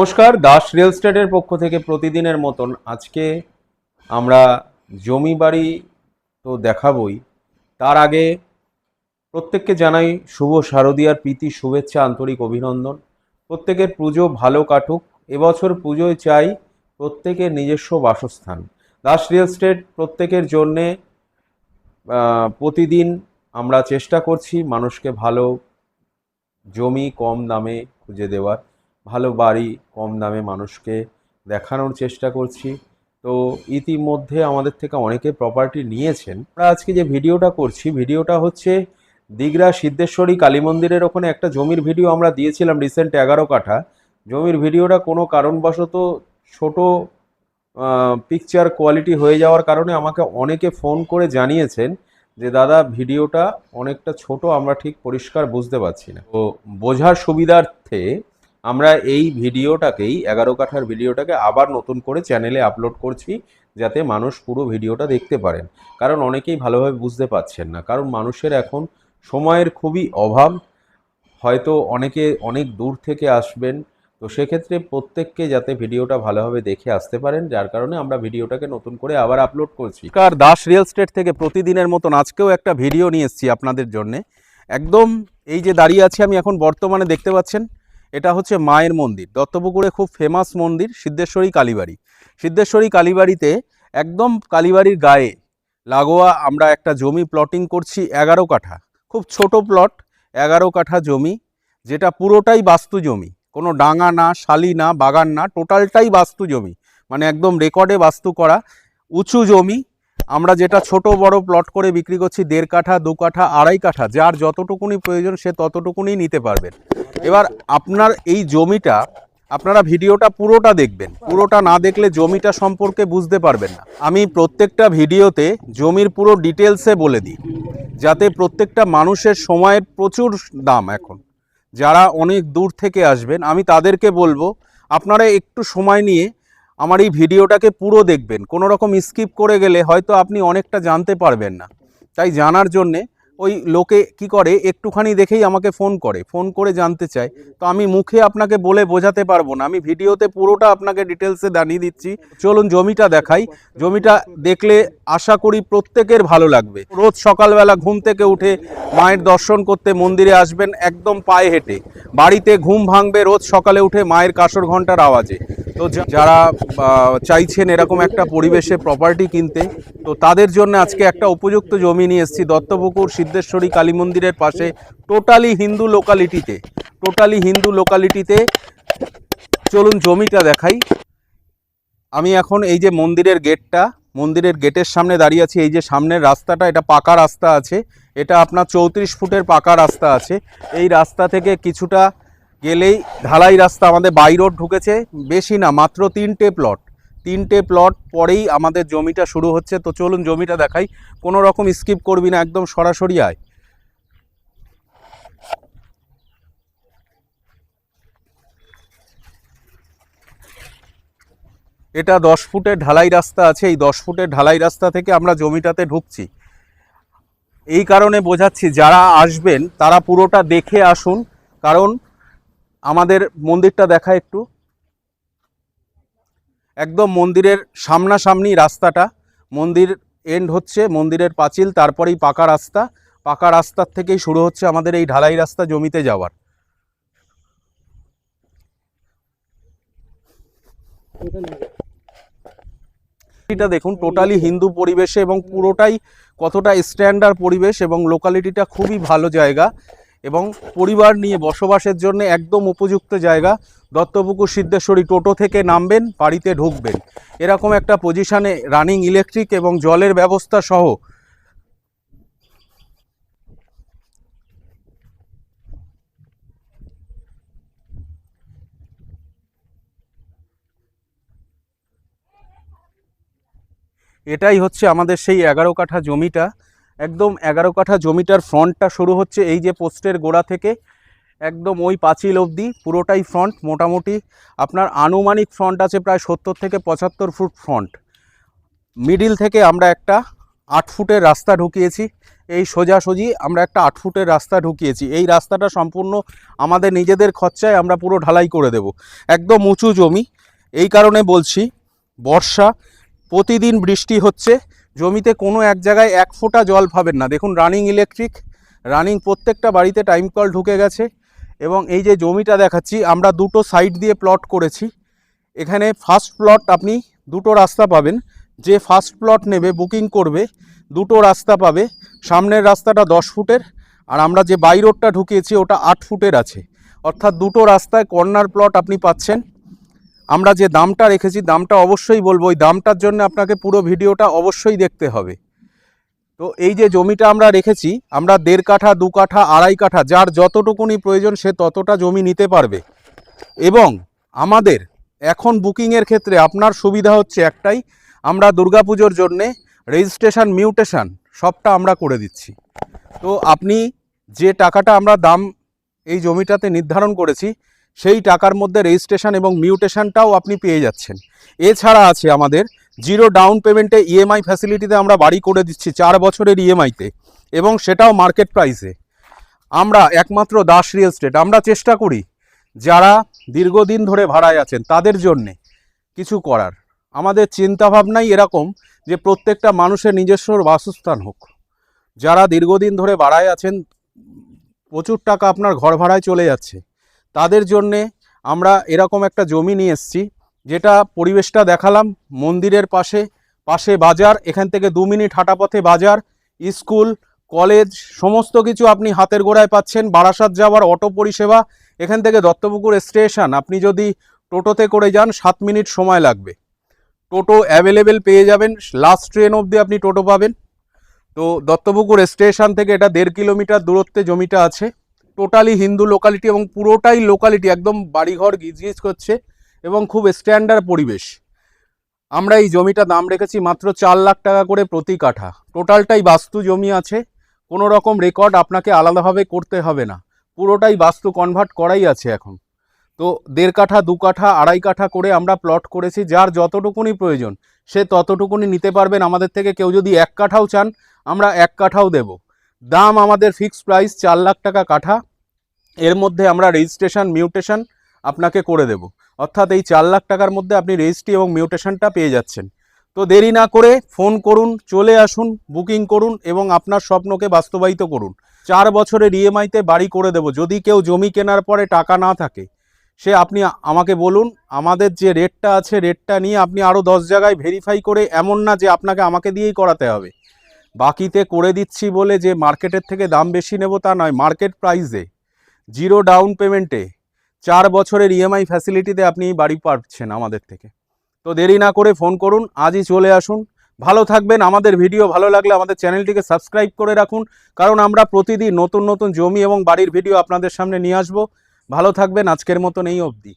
নমস্কার, দাস রিয়েল স্টেটের পক্ষ থেকে প্রতিদিনের মতন আজকে আমরা জমি বাড়ি তো দেখাবই। তার আগে প্রত্যেককে জানাই শুভ শারদীয়ার প্রীতি, শুভেচ্ছা, আন্তরিক অভিনন্দন। প্রত্যেকের পুজো ভালো কাটুক। এবছর পুজোয় চাই প্রত্যেকের নিজস্ব বাসস্থান। দাস রিয়েল এস্টেট প্রত্যেকের জন্যে প্রতিদিন আমরা চেষ্টা করছি মানুষকে ভালো জমি কম দামে খুঁজে দেওয়ার। ভালো বাড়ি, কম দামে মানুষকে দেখানোর চেষ্টা করছি। তো ইতিমধ্যে আমাদের থেকে অনেকে প্রপার্টি নিয়েছেন। আমরা আজকে যে ভিডিওটা করছি, ভিডিওটা হচ্ছে দিগরা সিদ্ধেশ্বরী কালী মন্দিরের ওখানে একটা জমির ভিডিও আমরা দিয়েছিলাম রিসেন্ট এগারো কাঠা। জমির ভিডিওটা কোনো কারণবশত ছোট পিকচার কোয়ালিটি হয়ে যাওয়ার কারণে আমাকে অনেকে ফোন করে জানিয়েছেন যে, দাদা ভিডিওটা অনেকটা ছোট, আমরা ঠিক পরিষ্কার বুঝতে পারছি না। তো বোঝার সুবিধার্থে আমরা এই ভিডিওটাকেই, এগারো কাঠার ভিডিওটাকে আবার নতুন করে চ্যানেলে আপলোড করছি, যাতে মানুষ পুরো ভিডিওটা দেখতে পারেন। কারণ অনেকেই ভালোভাবে বুঝতে পারছেন না। কারণ মানুষের এখন সময়ের খুবই অভাব। হয়তো অনেকে অনেক দূর থেকে আসবেন। তো সেক্ষেত্রে প্রত্যেককে যাতে ভিডিওটা ভালোভাবে দেখে আসতে পারেন, যার কারণে আমরা ভিডিওটাকে নতুন করে আবার আপলোড করছি। কার দাস রিয়েল স্টেট থেকে প্রতিদিনের মতন আজকেও একটা ভিডিও নিয়ে এসেছি আপনাদের জন্যে। একদম এই যে দাঁড়িয়ে আছি আমি এখন বর্তমানে দেখতে পাচ্ছেন এটা হচ্ছে মায়ের মন্দির। দত্তপুকুরে খুব ফেমাস মন্দির, সিদ্ধেশ্বরী কালীবাড়ি। সিদ্ধেশ্বরী কালীবাড়িতে একদম কালীবাড়ির গায়ে লাগোয়া আমরা একটা জমি প্লটিং করছি এগারো কাঠা। খুব ছোট প্লট এগারো কাঠা জমি, যেটা পুরোটাই বাস্তু জমি। কোনো ডাঙা না, শালি না, বাগান না টোটালটাই বাস্তু জমি। মানে একদম রেকর্ডে বাস্তু করা, উঁচু জমি আমরা যেটা ছোট বড় প্লট করে বিক্রি করছি, দেড় কাঠা, দু কাঠা, আড়াই কাঠা, যার যতটুকুনি প্রয়োজন সে ততটুকুনি নিতে পারবেন। এবার আপনার এই জমিটা, আপনারা ভিডিওটা পুরোটা দেখবেন। পুরোটা না দেখলে জমিটা সম্পর্কে বুঝতে পারবেন না। আমি প্রত্যেকটা ভিডিওতে জমির পুরো ডিটেলসে বলে দিই, যাতে প্রত্যেকটা মানুষের সময়ের প্রচুর দাম এখন। যারা অনেক দূর থেকে আসবেন, আমি তাদেরকে বলব, আপনারা একটু সময় নিয়ে আমার এই ভিডিওটাকে পুরো দেখবেন। কোনো রকম স্কিপ করে গেলে হয়তো আপনি অনেকটা জানতে পারবেন না। তাই জানার জন্যে ওই লোকে কি করে, একটুখানি দেখেই আমাকে ফোন করে। ফোন করে জানতে চায়। তো আমি মুখে আপনাকে বলে বোঝাতে পারব না। আমি ভিডিওতে পুরোটা আপনাকে ডিটেলসে জানিয়ে দিচ্ছি। চলুন জমিটা দেখাই। জমিটা দেখলে আশা করি প্রত্যেকের ভালো লাগবে। রোজ সকালবেলা ঘুম থেকে উঠে মায়ের দর্শন করতে মন্দিরে আসবেন, একদম পায়ে হেঁটে। বাড়িতে ঘুম ভাঙবে রোজ সকালে উঠে মায়ের কাসর ঘণ্টার আওয়াজে। তো যারা চাইছেন এরকম একটা পরিবেশে প্রপার্টি কিনতে, তো তাদের জন্য আজকে একটা উপযুক্ত জমি নিয়ে এসেছি, দত্তপুকুর, সিদ্ধেশ্বরী কালী মন্দিরের পাশে টোটালি হিন্দু লোকালিটিতে টোটালি হিন্দু লোকালিটিতে চলুন জমিটা দেখাই। আমি এখন এই যে মন্দিরের গেটটা, মন্দিরের গেটের সামনে দাঁড়িয়ে আছি, এই যে সামনের রাস্তাটা, এটা পাকা রাস্তা আছে, এটা আপনার চৌত্রিশ ফুটের পাকা রাস্তা আছে। এই রাস্তা থেকে কিছুটা গেলেই ঢালাই রাস্তা আমাদের বাই রোড ঢুকেছে, বেশি না, মাত্র তিনটে প্লট তিনটে প্লট পরেই আমাদের জমিটা শুরু হচ্ছে। তো চলুন জমিটা দেখাই। কোনো রকম স্কিপ করবি না, একদম সরাসরি আয়। এটা দশ ফুটের ঢালাই রাস্তা আছে। এই দশ ফুটের ঢালাই রাস্তা থেকে আমরা জমিটাতে ঢুকছি। এই কারণে বোঝাচ্ছি, যারা আসবেন, তারা পুরোটা দেখে আসুন। কারণ আমাদের মন্দিরটা দেখা একটু। একদম মন্দিরের সামনাসামনি রাস্তাটা। মন্দির এন্ড হচ্ছে, মন্দিরের পাঁচিল, তারপরেই পাকা রাস্তা। পাকা রাস্তার থেকেই শুরু হচ্ছে আমাদের এই ঢালাই রাস্তা জমিতে যাওয়ার। এটা দেখুন টোটালি হিন্দু পরিবেশে এবং পুরোটাই কতটা স্ট্যান্ডার্ড পরিবেশ এবং লোকালিটিটা খুবই ভালো জায়গা। এবং পরিবার নিয়ে বসবাসের জন্য একদম উপযুক্ত জায়গা। দত্তপুকুর সিদ্ধেশ্বরী টোটো থেকে নামবেন, বাড়িতে ঢুকবেন। এরকম একটা পজিশানে রানিং ইলেকট্রিক এবং জলের ব্যবস্থা সহ এটাই হচ্ছে আমাদের সেই এগারো কাঠা জমিটা। একদম এগারো কাঠা জমিটার ফ্রন্টটা শুরু হচ্ছে এই যে পোস্টের গোড়া থেকে। একদম ওই পাঁচিল অবধি পুরোটাই ফ্রন্ট, মোটামুটি আপনার আনুমানিক ফ্রন্ট আছে প্রায় সত্তর থেকে পঁচাত্তর ফুট ফ্রন্ট। মিডিল থেকে আমরা একটা আট ফুটের রাস্তা ঢুকিয়েছি। এই সোজাসুজি আমরা একটা আট ফুটের রাস্তা ঢুকিয়েছি। এই রাস্তাটা সম্পূর্ণ আমাদের নিজেদের খরচায় আমরা পুরো ঢালাই করে দেব। একদম উঁচু জমি। এই কারণে বলছি, বর্ষা, প্রতিদিন বৃষ্টি হচ্ছে। জমিতে কোনো এক জায়গায় এক ফোঁটা জল পাবেন না। দেখুন রানিং ইলেকট্রিক রানিং প্রত্যেকটা বাড়িতে টাইম কল ঢুকে গেছে এবং এই যে জমিটা দেখাচ্ছি, আমরা দুটো সাইড দিয়ে প্লট করেছি। এখানে ফার্স্ট প্লট আপনি দুটো রাস্তা পাবেন। যে ফার্স্ট প্লট নেবে বুকিং করবে, দুটো রাস্তা পাবে। সামনের রাস্তাটা দশ ফুটের আর আমরা যে বাই রোডটা ঢুকিয়েছি, ওটা আট ফুটের আছে। অর্থাৎ দুটো রাস্তায় কর্নার প্লট আপনি পাচ্ছেন। আমরা যে দামটা রেখেছি, দামটা অবশ্যই বলব। ওই দামটার জন্য আপনাকে পুরো ভিডিওটা অবশ্যই দেখতে হবে। তো এই যে জমিটা আমরা রেখেছি, আমরা দেড় কাঠা, দু কাঠা, আড়াই কাঠা, যার যতটুকুনি প্রয়োজন সে ততটা জমি নিতে পারবে। এবং আমাদের এখন বুকিংয়ের ক্ষেত্রে আপনার সুবিধা হচ্ছে একটাই, আমরা দুর্গাপুজোর জন্যে রেজিস্ট্রেশন, মিউটেশন সবটা আমরা করে দিচ্ছি। তো আপনি যে টাকাটা আমরা দাম এই জমিটাতে নির্ধারণ করেছি সেই টাকার মধ্যে রেজিস্ট্রেশন এবং মিউটেশনটাও আপনি পেয়ে যাচ্ছেন। এছাড়া আছে আমাদের জিরো ডাউন পেমেন্টে ইএমআই ফ্যাসিলিটিতে আমরা বাড়ি করে দিচ্ছি চার বছরের ইএমআইতে এবং সেটাও মার্কেট প্রাইসে। আমরা একমাত্র দাস রিয়েল স্টেট। আমরা চেষ্টা করি যারা দীর্ঘদিন ধরে ভাড়ায় আছেন তাদের জন্যে কিছু করার। আমাদের চিন্তাভাবনাই এরকম যে প্রত্যেকটা মানুষের নিজস্ব বাসস্থান হোক। যারা দীর্ঘদিন ধরে ভাড়ায় আছেন, প্রচুর টাকা আপনার ঘর ভাড়ায় চলে যাচ্ছে। তাদের জন্যে আমরা এরকম একটা জমি নিয়ে এসেছি, যেটা পরিবেশটা দেখালাম, মন্দিরের পাশে পাশে বাজার, এখান থেকে দু মিনিট হাঁটা পথে বাজার, স্কুল, কলেজ, সমস্ত কিছু আপনি হাতের গোড়ায় পাচ্ছেন, বারাসাত যাওয়ার অটো পরিষেবা, এখান থেকে দত্তপুকুর স্টেশন, আপনি যদি টোটোতে করে যান, সাত মিনিট সময় লাগবে। টোটো অ্যাভেলেবেল পেয়ে যাবেন, লাস্ট ট্রেন অবধি আপনি টোটো পাবেন। তো দত্তপুকুর স্টেশন থেকে এটা দেড় কিলোমিটার দূরত্বে জমিটা আছে। টোটালি হিন্দু লোকালিটি এবং পুরোটাই লোকালিটি একদম বাড়িঘর গিজগিজ করছে এবং খুব স্ট্যান্ডার্ড পরিবেশ। আমরা এই জমিটা দাম রেখেছি মাত্র চার লাখ টাকা করে প্রতি কাঠা। টোটালটাই বাস্তু জমি আছে। কোনো রকম রেকর্ড আপনাকে আলাদাভাবে করতে হবে না। পুরোটাই বাস্তু কনভার্ট করাই আছে এখন। তো দেড় কাঠা, দু কাঠা, আড়াই কাঠা করে আমরা প্লট করেছি। যার যতটুকুনি প্রয়োজন, সে ততটুকুনি নিতে পারবেন। আমাদের থেকে কেউ যদি এক কাঠাও চান, আমরা এক কাঠাও দেব। দাম আমাদের ফিক্সড প্রাইস চার লাখ টাকা কাঠা। এর মধ্যে আমরা রেজিস্ট্রেশন মিউটেশন আপনাকে করে দেব। অর্থাৎ এই চার লাখ টাকার মধ্যে আপনি রেজিস্ট্রি এবং মিউটেশনটা পেয়ে যাচ্ছেন। তো দেরি না করে ফোন করুন, চলে আসুন বুকিং করুন এবং আপনার স্বপ্নকে বাস্তবায়িত করুন। চার বছরের ইএমআইতে বাড়ি করে দেব। যদি কেউ জমি কেনার পরে টাকা না থাকে, সে আপনি আমাকে বলুন, আমাদের যে রেটটা আছে রেটটা নিয়ে আপনি আরও দশ জায়গায় ভেরিফাই করে, এমন না যে আপনাকে আমাকে দিয়েই করাতে হবে। বাকিতে করে দিচ্ছি বলে যে মার্কেটের থেকে দাম বেশি নেব তা নয়, মার্কেট প্রাইসে জিরো ডাউন পেমেন্টে চার বছরের ইএমআই ফ্যাসিলিটিতে আপনি বাড়ি পাচ্ছেন আমাদের থেকে। তো দেরি না করে ফোন করুন, আজই চলে আসুন। ভালো থাকবেন, আমাদের ভিডিও ভালো লাগলে আমাদের চ্যানেলটিকে সাবস্ক্রাইব করে রাখুন, কারণ আমরা প্রতিদিন নতুন নতুন জমি এবং বাড়ির ভিডিও আপনাদের সামনে নিয়ে আসব। ভালো থাকবেন, আজকের মতন এই অবধি।